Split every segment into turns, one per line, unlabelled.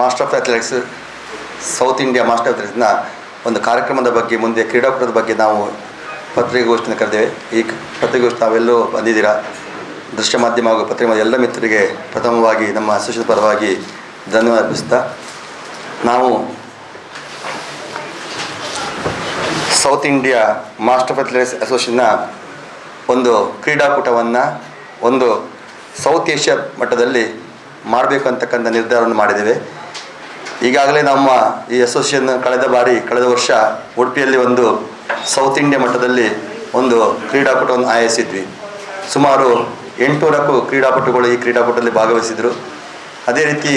Master of athletics South India master of ಅಥ್ಲೆಟಿಕ್ಸ್ನ ಒಂದು ಕಾರ್ಯಕ್ರಮದ ಬಗ್ಗೆ, ಮುಂದೆ ಕ್ರೀಡಾಕೂಟದ ಬಗ್ಗೆ ನಾವು ಪತ್ರಿಕಾಗೋಷ್ಠಿನ ಕರೆದೇವೆ. ಈ ಪತ್ರಿಕಾಗೋಷ್ಠಿ ತಾವೆಲ್ಲೂ ಬಂದಿದ್ದೀರಾ? ದೃಶ್ಯ ಮಾಧ್ಯಮ ಹಾಗೂ ಪತ್ರಿಕೆ ಎಲ್ಲ ಮಿತ್ರರಿಗೆ ಪ್ರಥಮವಾಗಿ ನಮ್ಮ ಅಸೋಸಿಯೇಷನ್ ಪರವಾಗಿ ಧನ್ಯವಾದ ಅರ್ಪಿಸ್ತಾ. ನಾವು ಸೌತ್ ಇಂಡಿಯಾ ಮಾಸ್ಟರ್ ಅಥ್ಲೆಟಿಕ್ಸ್ ಅಸೋಸಿಯೇಷನ್ನ ಒಂದು ಕ್ರೀಡಾಕೂಟವನ್ನು, ಒಂದು ಸೌತ್ ಏಷ್ಯಾ ಮಟ್ಟದಲ್ಲಿ ಮಾಡಬೇಕು ಅಂತಕ್ಕಂಥ ನಿರ್ಧಾರವನ್ನು ಮಾಡಿದ್ದೇವೆ. ಈಗಾಗಲೇ ನಮ್ಮ ಈ ಅಸೋಸಿಯೇಷನ್ ಕಳೆದ ಬಾರಿ, ಕಳೆದ ವರ್ಷ ಉಡುಪಿಯಲ್ಲಿ ಒಂದು ಸೌತ್ ಇಂಡಿಯಾ ಮಟ್ಟದಲ್ಲಿ ಒಂದು ಕ್ರೀಡಾಕೂಟವನ್ನು ಆಯೋಜಿಸಿದ್ವಿ. ಸುಮಾರು ಎಂಟುನೂರಕ್ಕೂ ಕ್ರೀಡಾಪಟುಗಳು ಈ ಕ್ರೀಡಾಕೂಟದಲ್ಲಿ ಭಾಗವಹಿಸಿದರು. ಅದೇ ರೀತಿ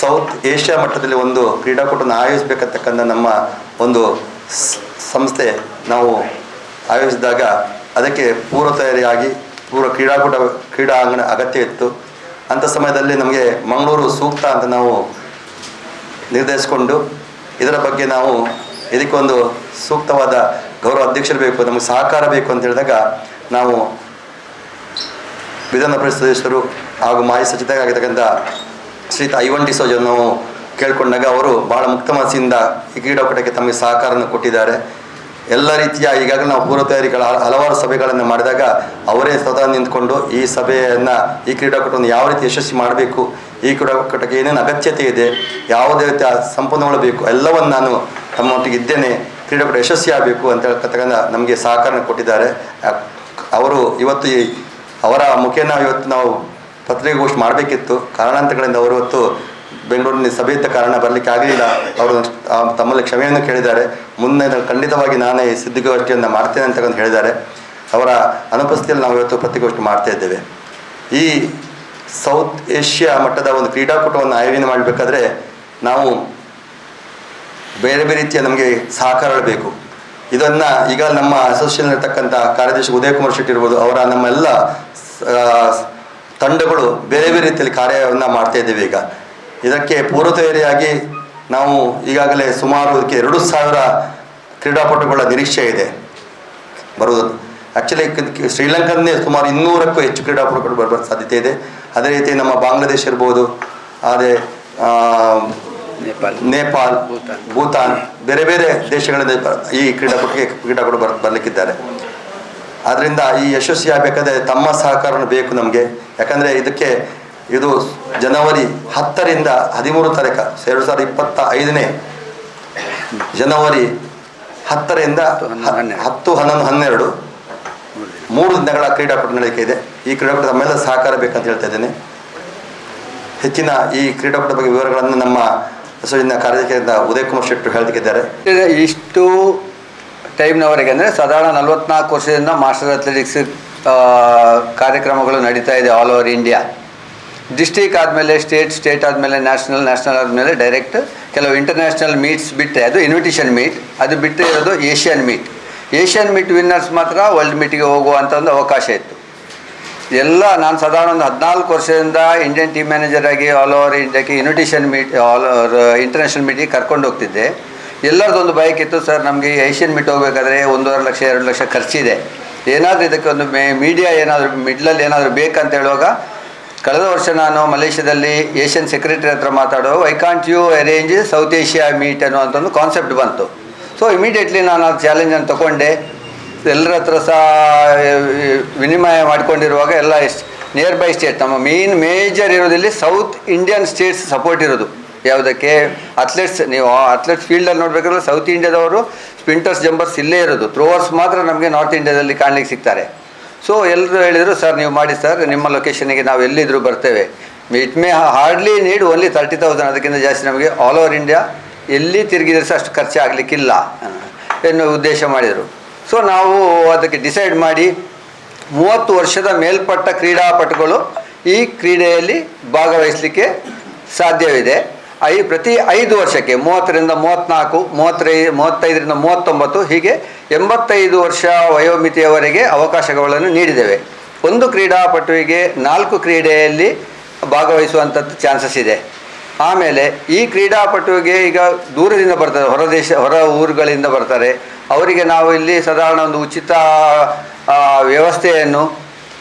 ಸೌತ್ ಏಷ್ಯಾ ಮಟ್ಟದಲ್ಲಿ ಒಂದು ಕ್ರೀಡಾಕೂಟವನ್ನು ಆಯೋಜಿಸಬೇಕತಕ್ಕಂಥ ನಮ್ಮ ಒಂದು ಸಂಸ್ಥೆ ನಾವು ಆಯೋಜಿಸಿದಾಗ ಅದಕ್ಕೆ ಪೂರ್ವ ತಯಾರಿಯಾಗಿ ಪೂರ್ವ ಕ್ರೀಡಾಕೂಟ, ಕ್ರೀಡಾಂಗಣ ಅಗತ್ಯ ಇತ್ತು. ಅಂಥ ಸಮಯದಲ್ಲಿ ನಮಗೆ ಮಂಗಳೂರು ಸೂಕ್ತ ಅಂತ ನಾವು ನಿರ್ಧರಿಸಿಕೊಂಡು ಇದರ ಬಗ್ಗೆ ನಾವು ಇದಕ್ಕೊಂದು ಸೂಕ್ತವಾದ ಗೌರವ ಅಧ್ಯಕ್ಷರು ಬೇಕು, ನಮಗೆ ಸಹಕಾರ ಬೇಕು ಅಂತ ಹೇಳಿದಾಗ ನಾವು ವಿಧಾನ ಪರಿಷತ್ ಸದಸ್ಯರು ಹಾಗೂ ಮಾಜಿ ಸಚಿವರಾಗಿರ್ತಕ್ಕಂಥ ಶ್ರೀ ಐವನ್ ಡಿ ಸೋಜನ್ನು ಕೇಳಿಕೊಂಡಾಗ ಅವರು ಬಹಳ ಮುಕ್ತ ಮನಸ್ಸಿಂದ ಈ ಕ್ರೀಡಾಕೂಟಕ್ಕೆ ತಮಗೆ ಸಹಕಾರವನ್ನು ಕೊಟ್ಟಿದ್ದಾರೆ. ಎಲ್ಲ ರೀತಿಯ ಈಗಾಗಲೇ ನಾವು ಪೂರ್ವ ತಯಾರಿಗಳ ಹಲ- ಹಲವಾರು ಸಭೆಗಳನ್ನು ಮಾಡಿದಾಗ ಅವರೇ ಸ್ವತಃ ನಿಂತ್ಕೊಂಡು ಈ ಸಭೆಯನ್ನು, ಈ ಕ್ರೀಡಾಕೂಟವನ್ನು ಯಾವ ರೀತಿ ಯಶಸ್ವಿ ಮಾಡಬೇಕು, ಈ ಕ್ರೀಡಾಕೂಟಕ್ಕೆ ಏನೇನು ಅಗತ್ಯತೆ ಇದೆ, ಯಾವುದೇ ರೀತಿಯ ಸಂಪನ್ಮೂಲ ಬೇಕು, ಎಲ್ಲವನ್ನು ನಾನು ತಮ್ಮೊಟ್ಟಿಗೆ ಇದ್ದೇನೆ, ಕ್ರೀಡಾಕೂಟ ಯಶಸ್ವಿ ಆಗಬೇಕು ಅಂತ ಹೇಳ್ತಕ್ಕಂಥ ನಮಗೆ ಸಹಕಾರ ಕೊಟ್ಟಿದ್ದಾರೆ. ಅವರು ಇವತ್ತು ಅವರ ಮುಖೇನ ಇವತ್ತು ನಾವು ಪತ್ರಿಕಾಗೋಷ್ಠಿ ಮಾಡಬೇಕಿತ್ತು. ಕಾರಣಾಂತರಗಳಿಂದ ಅವರು ಇವತ್ತು ಬೆಂಗಳೂರಿನ ಸಭೆ ಇದ್ದ ಕಾರಣ ಬರಲಿಕ್ಕೆ ಆಗಲಿಲ್ಲ. ಅವರು ತಮ್ಮಲ್ಲಿ ಕ್ಷಮೆಯನ್ನು ಕೇಳಿದ್ದಾರೆ. ಮುಂದೆ ಖಂಡಿತವಾಗಿ ನಾನೇ ಸುದ್ದಿಗೋಷ್ಠಿಯನ್ನು ಮಾಡ್ತೇನೆ ಅಂತ ಹೇಳಿದ್ದಾರೆ. ಅವರ ಅನುಪಸ್ಥಿತಿಯಲ್ಲಿ ನಾವು ಇವತ್ತು ಪ್ರತಿಗೋಷ್ಠಿ ಮಾಡ್ತಾ ಇದ್ದೇವೆ. ಈ ಸೌತ್ ಏಷ್ಯಾ ಮಟ್ಟದ ಒಂದು ಕ್ರೀಡಾಕೂಟವನ್ನು ಆಯೋಜನೆ ಮಾಡಬೇಕಾದ್ರೆ ನಾವು ಬೇರೆ ಬೇರೆ ರೀತಿಯ ನಮಗೆ ಸಹಕಾರ ಬೇಕು ಇದನ್ನು ಈಗ ನಮ್ಮ ಅಸೋಸಿಯೇಷನ್ ಇರ್ತಕ್ಕಂಥ ಕಾರ್ಯದರ್ಶಿ ಉದಯ ಕುಮಾರ್ ಶೆಟ್ಟಿ ಇರ್ಬೋದು, ಅವರ ನಮ್ಮೆಲ್ಲ ತಂಡಗಳು ಬೇರೆ ಬೇರೆ ರೀತಿಯಲ್ಲಿ ಕಾರ್ಯವನ್ನು ಮಾಡ್ತಾ ಇದ್ದೇವೆ ಈಗ. ಇದಕ್ಕೆ ಪೂರ್ವ ತಯಾರಿಯಾಗಿ ನಾವು ಈಗಾಗಲೇ ಸುಮಾರು ಇದಕ್ಕೆ ಎರಡು ಸಾವಿರ ಕ್ರೀಡಾಪಟುಗಳ ನಿರೀಕ್ಷೆ ಇದೆ. ಬರುವುದು. ಆ್ಯಕ್ಚುಲಿ ಶ್ರೀಲಂಕಾದನ್ನೇ ಸುಮಾರು ಇನ್ನೂರಕ್ಕೂ ಹೆಚ್ಚು ಕ್ರೀಡಾಪಟುಗಳು ಬರುವ ಸಾಧ್ಯತೆ ಇದೆ. ಅದೇ ರೀತಿ ನಮ್ಮ ಬಾಂಗ್ಲಾದೇಶ ಇರ್ಬೋದು ಅದೇ
ನೇಪಾಲ್.
ನೇಪಾಲ್
ಭೂತಾನ್.
ಭೂತಾನ್ ಬೇರೆ ಬೇರೆ ದೇಶಗಳಿಂದ ಈ ಕ್ರೀಡಾಪಟುಗೆ ಕ್ರೀಡಾಪಟು ಬರ ಬರಲಿಕ್ಕಿದ್ದಾರೆ. ಆದ್ದರಿಂದ ಈ ಯಶಸ್ವಿ ಆಗಬೇಕಾದ್ರೆ ತಮ್ಮ ಸಹಕಾರನೂ ಬೇಕು ನಮಗೆ. ಯಾಕಂದರೆ ಇದಕ್ಕೆ ಇದು ಜನವರಿ ಹತ್ತರಿಂದ ಹದಿಮೂರು ತಾರೀಕು ಎರಡು ಸಾವಿರದ ಇಪ್ಪತ್ತ ಐದನೇ ಜನವರಿ ಹತ್ತರಿಂದ. ಹತ್ತು ಹನ್ನೊಂದು ಹನ್ನೆರಡು. ಮೂರು ದಿನಗಳ ಕ್ರೀಡಾಕೂಟ ನಡೆಯಲಿಕ್ಕೆ ಇದೆ. ಈ ಕ್ರೀಡಾಕೂಟ ತಮ್ಮೆಲ್ಲ ಸಹಕಾರ ಬೇಕಂತ ಹೇಳ್ತಾ ಇದ್ದೇನೆ. ಹೆಚ್ಚಿನ ಈ ಕ್ರೀಡಾಕೂಟ ಬಗ್ಗೆ ವಿವರಗಳನ್ನು ನಮ್ಮ ಸೋಜಿನ ಕಾರ್ಯದರ್ಶಿಯಿಂದ ಉದಯ್ ಕುಮಾರ್ ಶೆಟ್ಟರು ಹೇಳ್ತಿದ್ದಾರೆ
ಇಷ್ಟು ಟೈಮ್ನವರೆಗೆ ಅಂದರೆ ಸಾಧಾರಣ ನಲವತ್ನಾಲ್ಕು ವರ್ಷದಿಂದ ಮಾಸ್ಟರ್ ಅಥ್ಲೆಟಿಕ್ಸ್ ಕಾರ್ಯಕ್ರಮಗಳು ನಡೀತಾ ಇದೆ ಆಲ್ ಓವರ್ ಇಂಡಿಯಾ. ಡಿಸ್ಟಿಕ್ ಆದಮೇಲೆ ಸ್ಟೇಟ್ ಸ್ಟೇಟ್ ಆದಮೇಲೆ ನ್ಯಾಷನಲ್ ನ್ಯಾಷನಲ್ ಆದಮೇಲೆ ಡೈರೆಕ್ಟ್ ಕೆಲವು ಇಂಟರ್ನ್ಯಾಷನಲ್ ಮೀಟ್ಸ್ ಬಿಟ್ಟರೆ, ಅದು ಇನ್ವಿಟೇಷನ್ ಮೀಟ್ ಅದು ಬಿಟ್ಟರೆ ಇರೋದು Asian meet Asian meet winners ಮಾತ್ರ ವರ್ಲ್ಡ್ ಮೀಟಿಗೆ ಹೋಗುವಂಥ ಒಂದು ಅವಕಾಶ ಇತ್ತು. ಎಲ್ಲ ನಾನು ಸಾಧಾರಣ ಒಂದು ಹದಿನಾಲ್ಕು ವರ್ಷದಿಂದ ಇಂಡಿಯನ್ ಟೀಮ್ ಮ್ಯಾನೇಜರ್ ಆಗಿ all over ಇಂಡಿಯಾಕ್ಕೆ invitation meet all over international ಮೀಟಿಗೆ ಕರ್ಕೊಂಡು ಹೋಗ್ತಿದ್ದೆ. ಎಲ್ಲರದೊಂದು ಬೈಕ್ ಇತ್ತು, ಸರ್, ನಮಗೆ ಏಷ್ಯನ್ ಮೀಟ್ ಹೋಗಬೇಕಾದ್ರೆ ಒಂದೂವರೆ ಲಕ್ಷ, ಎರಡು ಲಕ್ಷ ಖರ್ಚಿದೆ. ಏನಾದರೂ ಇದಕ್ಕೆ ಒಂದು ಮೀಡಿಯಾ ಏನಾದರೂ ಮಿಡ್ಲಲ್ಲಿ ಏನಾದರೂ ಬೇಕಂತ ಹೇಳುವಾಗ ಕಳೆದ ವರ್ಷ ನಾನು ಮಲೇಷ್ಯಾದಲ್ಲಿ ಏಷ್ಯನ್ ಸೆಕ್ರೆಟರಿ ಹತ್ರ ಮಾತಾಡೋ I can't you arrange South Asia meet ಅನ್ನುವಂಥ ಒಂದು ಕಾನ್ಸೆಪ್ಟ್ ಬಂತು. ಸೊ ಇಮಿಡಿಯೇಟ್ಲಿ ನಾನು ಆ ಚಾಲೆಂಜನ್ನು ತಗೊಂಡೆ. ಎಲ್ಲರ ಹತ್ರ ಸಹ ವಿನಿಮಯ ಮಾಡಿಕೊಂಡಿರುವಾಗ ಎಲ್ಲ ನಿಯರ್ ಬೈ ಸ್ಟೇಟ್ ನಮ್ಮ ಮೇನ್ ಮೇಜರ್ ಇರೋದಿಲ್ಲಿ ಸೌತ್ ಇಂಡಿಯನ್ ಸ್ಟೇಟ್ಸ್ ಸಪೋರ್ಟ್ ಇರೋದು. ಯಾವುದಕ್ಕೆ? ಅಥ್ಲೆಟ್ಸ್ ನೀವು ಅಥ್ಲೆಟ್ಸ್ ಫೀಲ್ಡಲ್ಲಿ ನೋಡಬೇಕಾದ್ರೆ ಸೌತ್ ಇಂಡಿಯಾದವರು ಸ್ಪಿಂಟರ್ಸ್ ಜಂಪರ್ಸ್ ಇಲ್ಲೇ ಇರೋದು. ಥ್ರೋವರ್ಸ್ ಮಾತ್ರ ನಮಗೆ ನಾರ್ತ್ ಇಂಡಿಯಾದಲ್ಲಿ ಕಾಣಲಿಕ್ಕೆ ಸಿಗ್ತಾರೆ. ಸೊ ಎಲ್ಲರೂ ಹೇಳಿದರು, ಸರ್, ನೀವು ಮಾಡಿ, ಸರ್. ನಿಮ್ಮ ಲೊಕೇಶನಿಗೆ ನಾವು ಎಲ್ಲಿದ್ದರೂ ಬರ್ತೇವೆ. It may hardly need only thirty thousand ಅದಕ್ಕಿಂತ ಜಾಸ್ತಿ ನಮಗೆ ಆಲ್ ಓವರ್ ಇಂಡಿಯಾ ಎಲ್ಲಿ ತಿರುಗಿದ್ರೆ ಸಹ ಅಷ್ಟು ಖರ್ಚು ಆಗಲಿಕ್ಕಿಲ್ಲ. ಎನ್ನುವ ಉದ್ದೇಶ ಮಾಡಿದರು. ಸೊ ನಾವು ಅದಕ್ಕೆ ಡಿಸೈಡ್ ಮಾಡಿ, ಮೂವತ್ತು ವರ್ಷದ ಮೇಲ್ಪಟ್ಟ ಕ್ರೀಡಾಪಟುಗಳು ಈ ಕ್ರೀಡೆಯಲ್ಲಿ ಭಾಗವಹಿಸಲಿಕ್ಕೆ ಸಾಧ್ಯವಿದೆ. ಐ, ಪ್ರತಿ ಐದು ವರ್ಷಕ್ಕೆ, ಮೂವತ್ತರಿಂದ ಮೂವತ್ತ್ನಾಲ್ಕು ಮೂವತ್ತೈ ಮೂವತ್ತೈದರಿಂದ ಮೂವತ್ತೊಂಬತ್ತು ಹೀಗೆ ಎಂಬತ್ತೈದು ವರ್ಷ ವಯೋಮಿತಿಯವರೆಗೆ ಅವಕಾಶಗಳನ್ನು ನೀಡಿದ್ದೇವೆ. ಒಂದು ಕ್ರೀಡಾಪಟುವಿಗೆ ನಾಲ್ಕು ಕ್ರೀಡೆಯಲ್ಲಿ ಭಾಗವಹಿಸುವಂಥದ್ದು ಚಾನ್ಸಸ್ ಇದೆ. ಆಮೇಲೆ ಈ ಕ್ರೀಡಾಪಟುವಿಗೆ ಈಗ ದೂರದಿಂದ ಬರ್ತಾರೆ, ಹೊರ ದೇಶ, ಹೊರ ಊರುಗಳಿಂದ ಬರ್ತಾರೆ. ಅವರಿಗೆ ನಾವು ಇಲ್ಲಿ ಸಾಧಾರಣ ಒಂದು ಉಚಿತ ವ್ಯವಸ್ಥೆಯನ್ನು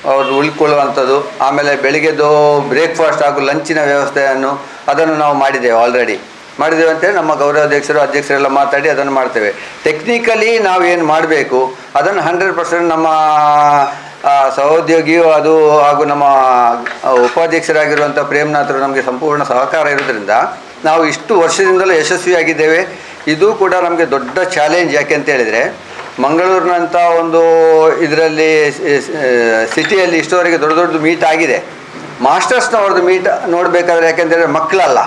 ಅವರು ಉಳ್ಕೊಳ್ಳುವಂಥದ್ದು. ಆಮೇಲೆ ಬೆಳಿಗ್ಗೆದ್ದು ಬ್ರೇಕ್ಫಾಸ್ಟ್ ಹಾಗೂ ಲಂಚಿನ ವ್ಯವಸ್ಥೆಯನ್ನು ಅದನ್ನು ನಾವು ಮಾಡಿದ್ದೇವೆ ಆಲ್ರೆಡಿ ಮಾಡಿದ್ದೇವೆ ಅಂತೇಳಿ ನಮ್ಮ ಗೌರವಾಧ್ಯಕ್ಷರು, ಅಧ್ಯಕ್ಷರೆಲ್ಲ ಮಾತಾಡಿ ಅದನ್ನು ಮಾಡ್ತೇವೆ. ಟೆಕ್ನಿಕಲಿ ನಾವು ಏನು ಮಾಡಬೇಕು, ಅದನ್ನು ಹಂಡ್ರೆಡ್ ಪರ್ಸೆಂಟ್ ನಮ್ಮ ಸಹೋದ್ಯೋಗಿಯು ಅದು ಹಾಗೂ ನಮ್ಮ ಉಪಾಧ್ಯಕ್ಷರಾಗಿರುವಂಥ ಪ್ರೇಮ್ನಾಥರು ನಮಗೆ ಸಂಪೂರ್ಣ ಸಹಕಾರ ಇರೋದ್ರಿಂದ ನಾವು ಇಷ್ಟು ವರ್ಷದಿಂದಲೂ ಯಶಸ್ವಿಯಾಗಿದ್ದೇವೆ. ಇದು ಕೂಡ ನಮಗೆ ದೊಡ್ಡ ಚಾಲೆಂಜ್ ಯಾಕೆ ಅಂತ ಹೇಳಿದರೆ, ಮಂಗಳೂರಿನಂಥ ಒಂದು ಇದರಲ್ಲಿ ಸಿಟಿಯಲ್ಲಿ ಇಷ್ಟವರೆಗೆ ದೊಡ್ಡ ದೊಡ್ಡದು ಮೀಟ್ ಆಗಿದೆ. ಮಾಸ್ಟರ್ಸ್ನವ್ರದ್ದು ಮೀಟ್ ನೋಡಬೇಕಾದ್ರೆ ಯಾಕೆಂತೇಳಿದ್ರೆ ಮಕ್ಕಳಲ್ಲ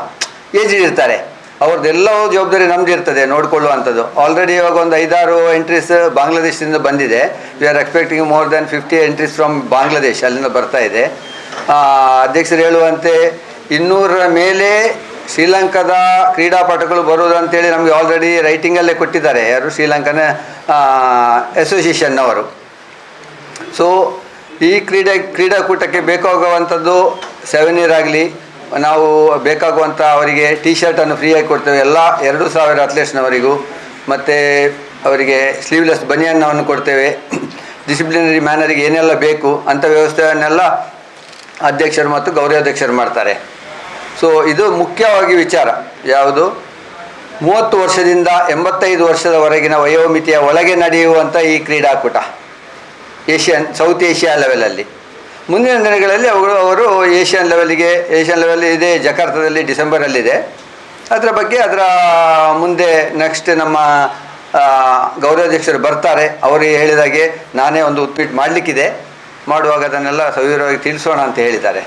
ಏಜ್ ಇರ್ತಾರೆ. ಅವ್ರದ್ದೆಲ್ಲವೂ ಜವಾಬ್ದಾರಿ ನಮ್ದು ಇರ್ತದೆ, ನೋಡಿಕೊಳ್ಳುವಂಥದ್ದು. ಆಲ್ರೆಡಿ ಇವಾಗ ಒಂದು ಐದಾರು ಎಂಟ್ರೀಸ್ ಬಾಂಗ್ಲಾದೇಶದಿಂದ ಬಂದಿದೆ. We are expecting more than fifty entries from Bangladesh ಅಲ್ಲಿಂದ ಬರ್ತಾ ಇದೆ. ಅಧ್ಯಕ್ಷರು ಹೇಳುವಂತೆ ಇನ್ನೂರ ಮೇಲೆ ಶ್ರೀಲಂಕಾದ ಕ್ರೀಡಾಪಟುಗಳು ಬರೋದು ಅಂತೇಳಿ ನಮಗೆ ಆಲ್ರೆಡಿ ರೈಟಿಂಗಲ್ಲೇ ಕೊಟ್ಟಿದ್ದಾರೆ. ಯಾರು? ಶ್ರೀಲಂಕನ ಅಸೋಸಿಯೇಷನ್ನವರು ಸೊ ಈ ಕ್ರೀಡೆ, ಕ್ರೀಡಾಕೂಟಕ್ಕೆ ಬೇಕಾಗುವಂಥದ್ದು ಸೆವೆನಿಯರ್ ಆಗಲಿ ನಾವು ಬೇಕಾಗುವಂಥ ಅವರಿಗೆ ಟಿ ಶರ್ಟನ್ನು ಫ್ರೀಯಾಗಿ ಕೊಡ್ತೇವೆ. ಎಲ್ಲ ಎರಡು ಸಾವಿರ ಅಥ್ಲೆಟ್ಸ್ನವರಿಗೂ ಮತ್ತು ಅವರಿಗೆ ಸ್ಲೀವ್ಲೆಸ್ ಬನಿಯನ್ನವನ್ನು ಕೊಡ್ತೇವೆ. ಡಿಸಿಪ್ಲಿನರಿ ಮ್ಯಾನರಿಗೆ ಏನೆಲ್ಲ ಬೇಕು ಅಂಥ ವ್ಯವಸ್ಥೆಯನ್ನೆಲ್ಲ ಅಧ್ಯಕ್ಷರು ಮತ್ತು ಗೌರವಾಧ್ಯಕ್ಷರು ಮಾಡ್ತಾರೆ. ಸೊ ಇದು ಮುಖ್ಯವಾಗಿ ವಿಚಾರ. ಯಾವುದು? ಮೂವತ್ತು ವರ್ಷದಿಂದ ಎಂಬತ್ತೈದು ವರ್ಷದವರೆಗಿನ ವಯೋಮಿತಿಯ ಒಳಗೆ ನಡೆಯುವಂಥ ಈ ಕ್ರೀಡಾಕೂಟ. ಏಷ್ಯನ್ ಸೌತ್ ಏಷ್ಯಾ ಲೆವೆಲಲ್ಲಿ ಮುಂದಿನ ದಿನಗಳಲ್ಲಿ ಅವರು ಅವರು ಏಷ್ಯನ್ ಲೆವೆಲ್ಗೆ, ಏಷ್ಯನ್ ಲೆವೆಲ್ ಇದೆ, ಜಕಾರ್ತದಲ್ಲಿ ಡಿಸೆಂಬರಲ್ಲಿದೆ. ಅದರ ಬಗ್ಗೆ ಅದರ ಮುಂದೆ ನೆಕ್ಸ್ಟ್ ನಮ್ಮ ಗೌರವಾಧ್ಯಕ್ಷರು ಬರ್ತಾರೆ. ಅವರಿಗೆ ಹೇಳಿದಾಗೆ ನಾನೇ ಒಂದು ಉತ್ಪೀಟ್ ಮಾಡಲಿಕ್ಕಿದೆ. ಮಾಡುವಾಗ ಅದನ್ನೆಲ್ಲ ಸವಿವರವಾಗಿ ತಿಳಿಸೋಣ ಅಂತ ಹೇಳಿದ್ದಾರೆ.